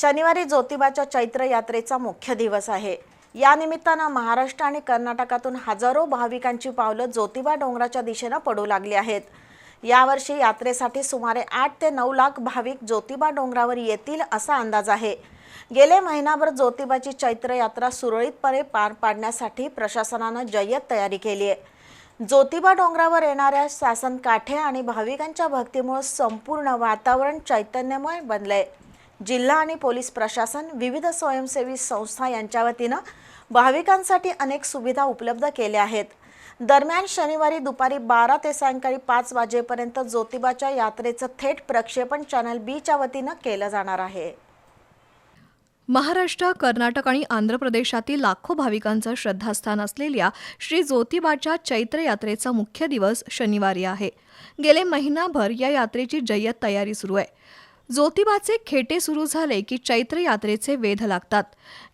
शनिवारी ज्योतिबाच्या चैत्र यात्रेचा मुख्य दिवस आहे. या निमित्तानं महाराष्ट्र आणि कर्नाटकातून हजारो भाविकांची पावलं ज्योतिबा डोंगराच्या दिशेनं पडू लागली आहेत. यावर्षी यात्रेसाठी सुमारे आठ ते नऊ लाख भाविक ज्योतिबा डोंगरावर येतील असा अंदाज आहे. गेले महिनाभर ज्योतिबाची चैत्र यात्रा सुरळीतपणे पार पाडण्यासाठी प्रशासनानं जय्यत तयारी केली आहे. ज्योतिबा डोंगरावर येणाऱ्या शासन काठे आणि भाविकांच्या भक्तीमुळे संपूर्ण वातावरण चैतन्यमय बनलंय. जिल्हा आणि पोलीस प्रशासन विविध स्वयंसेवी संस्था यांच्या वतीनं भाविकांसाठी अनेक सुविधा उपलब्ध केल्या आहेत. दरम्यान शनिवारी दुपारी बारा ते सायंकाळी पाच वाजेपर्यंत ज्योतिबाच्या यात्रेचं थेट प्रक्षेपण चॅनल बीच्या वतीनं केलं जाणार आहे. महाराष्ट्र कर्नाटक आणि आंध्र प्रदेशातील लाखो भाविकांचं श्रद्धास्थान असलेल्या श्री ज्योतिबाच्या चैत्र यात्रेचा मुख्य दिवस शनिवारी आहे. गेले महिनाभर या यात्रेची जय्यत तयारी सुरू आहे. ज्योतिबाचे खेटे सुरू झाले की चैत्र यात्रेचे वेध लागतात.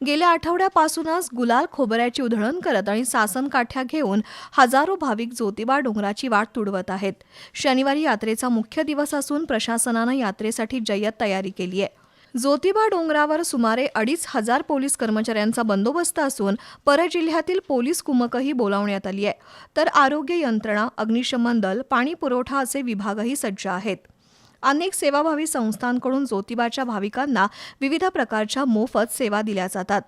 गेल्या आठवड्यापासूनच गुलाल खोबऱ्याची उधळण करत आणि सासन काठ्या घेऊन हजारो भाविक ज्योतिबा डोंगराची वाट तुडवत आहेत. शनिवारी यात्रेचा मुख्य दिवस असून प्रशासनानं यात्रेसाठी जय्यत तयारी केली आहे. ज्योतिबा डोंगरावर सुमारे अडीच हजार पोलीस कर्मचाऱ्यांचा बंदोबस्त असून परजिल्ह्यातील पोलीस कुमकही बोलावण्यात आली आहे. तर आरोग्य यंत्रणा अग्निशमन दल पाणी पुरवठा असे विभागही सज्ज आहेत. अनेक सेवाभावी संस्थांकडून ज्योतिबाच्या भाविकांना विविध प्रकारच्या मोफत सेवा दिल्या जातात.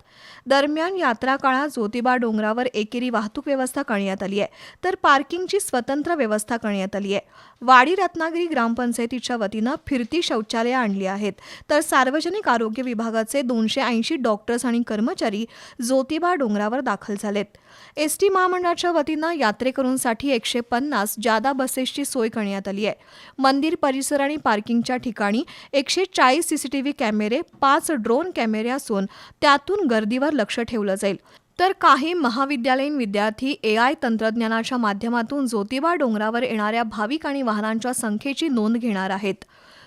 दरम्यान यात्रा काळात ज्योतिबा डोंगरावर एकेरी वाहतूक व्यवस्था करण्यात आली आहे. तर पार्किंगची स्वतंत्र व्यवस्था करण्यात आली आहे. वाडी रत्नागिरी ग्रामपंचायतीच्या वतीनं फिरती शौचालये आणली आहेत. तर सार्वजनिक आरोग्य विभागाचे दोनशे ऐंशी डॉक्टर्स आणि कर्मचारी ज्योतिबा डोंगरावर दाखल झालेत. एस टी महामंडळाच्या वतीनं यात्रेकरूंसाठी एकशे पन्नास जादा बसेसची सोय करण्यात आली आहे. मंदिर परिसर आणि पार्किंगच्या ठिकाणी एकशे चाळीस सीसीटीव्ही कॅमेरे पाच ड्रोन कॅमेरे असून त्यातून गर्दीवर लक्ष ठेवलं जाईल. तर काही महाविद्यालयीन विद्यार्थी ए आय तंत्रज्ञानाच्या माध्यमातून ज्योतिबा डोंगरावर येणाऱ्या भाविक आणि वाहनांच्या संख्येची नोंद घेणार आहेत.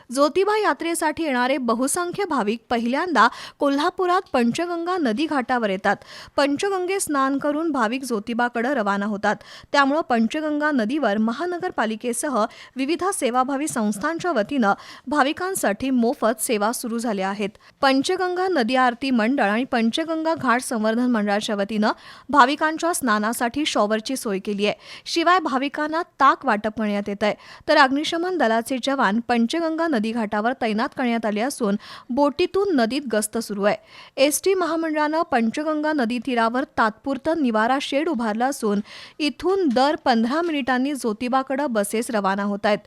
ज्योतिबा यात्रेसाठी येणारे बहुसंख्य भाविक पहिल्यांदा कोल्हापुरात पंचगंगा नदी घाटावर येतात. पंचगंगे स्नान करून भाविक ज्योतिबाकडे रवाना होतात. त्यामुळं पंचगंगा नदीवर महानगरपालिकेसह विविध सेवाभावी संस्थांच्या वतीनं भाविकांसाठी मोफत सेवा सुरू झाल्या आहेत. पंचगंगा नदी आरती मंडळ आणि पंचगंगा घाट संवर्धन मंडळाच्या वतीनं भाविकांच्या स्नानासाठी शॉवरची सोय केली आहे. शिवाय भाविकांना ताक वाटप करण्यात येत आहे तर अग्निशमन दलाचे जवान पंचगंगा नदी घाटावर तैनात करण्यात आले असून बोटीतून नदीत गस्त सुरू आहे. एस टी महामंडळानं पंचगंगा नदी तीरावर तात्पुरतं निवारा शेड उभारलं असून इथून दर पंधरा मिनिटांनी ज्योतिबाकडे बसेस रवाना होत आहेत.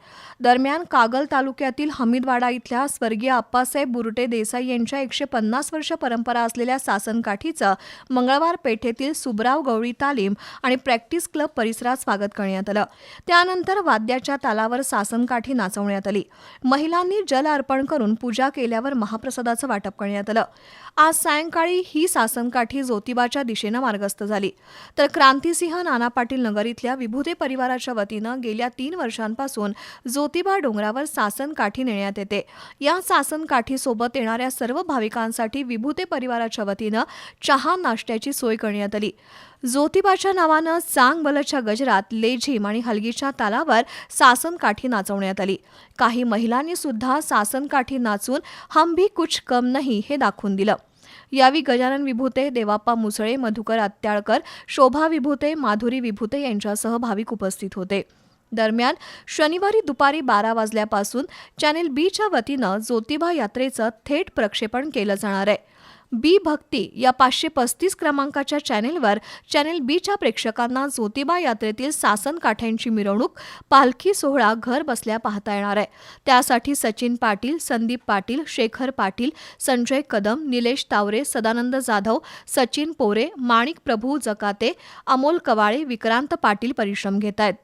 दरम्यान कागल तालुक्यातील हमीदवाडा इथल्या स्वर्गीय आप्पासाहेब बुरटे देसाई यांच्या एकशे पन्नास वर्ष परंपरा असलेल्या सासनकाठीचं मंगळवार पेठेतील सुबराव गवळी तालीम आणि प्रॅक्टिस क्लब परिसरात स्वागत करण्यात आलं. त्यानंतर वाद्याच्या तालावर सासनकाठी नाचवण्यात आली. महिला महिलांनी जल अर्पण करून पूजा केल्यावर महाप्रसादाचं वाटप करण्यात आलं. आज सायंकाळी ही सासनकाठी ज्योतिबाच्या दिशेनं मार्गस्थ झाली. तर क्रांतिसिंह नाना पाटील नगर इथल्या विभूते परिवाराच्या वतीनं गेल्या तीन वर्षांपासून ज्योतिबा डोंगरावर सासनकाठी नेण्यात येते. या सासनकाठीसोबत येणाऱ्या सर्व भाविकांसाठी विभूते परिवाराच्या वतीनं चहा नाश्त्याची सोय करण्यात आली. ज्योतिबाच्या नावानं चांगबलच्या गजरात लेझिम आणि हलगीच्या तालावर सासनकाठी नाचवण्यात आली. काही महिलांनी सुद्धा सासनकाठी नाचून हम भी कुछ कम नाही हे दाखवून दिलं. यावेळी गजानन विभूते देवाप्पा मुसळे मधुकर अत्याळकर शोभा विभूते माधुरी विभूते यांच्यासह भाविक उपस्थित होते. दरम्यान शनिवारी दुपारी बारा वाजल्यापासून चॅनेल बीच्या वतीनं ज्योतिबा यात्रेचं थेट प्रक्षेपण केलं जाणार आहे. बी भक्ती या पाचशे पस्तीस क्रमांकाच्या चॅनेलवर चॅनेल बीच्या प्रेक्षकांना ज्योतिबा यात्रेतील सासन काठ्यांची मिरवणूक पालखी सोहळा घर बसल्या पाहता येणार आहे. त्यासाठी सचिन पाटील संदीप पाटील शेखर पाटील संजय कदम निलेश तावरे सदानंद जाधव सचिन पोरे माणिक प्रभू जकाते अमोल कवाळे विक्रांत पाटील परिश्रम घेत आहेत.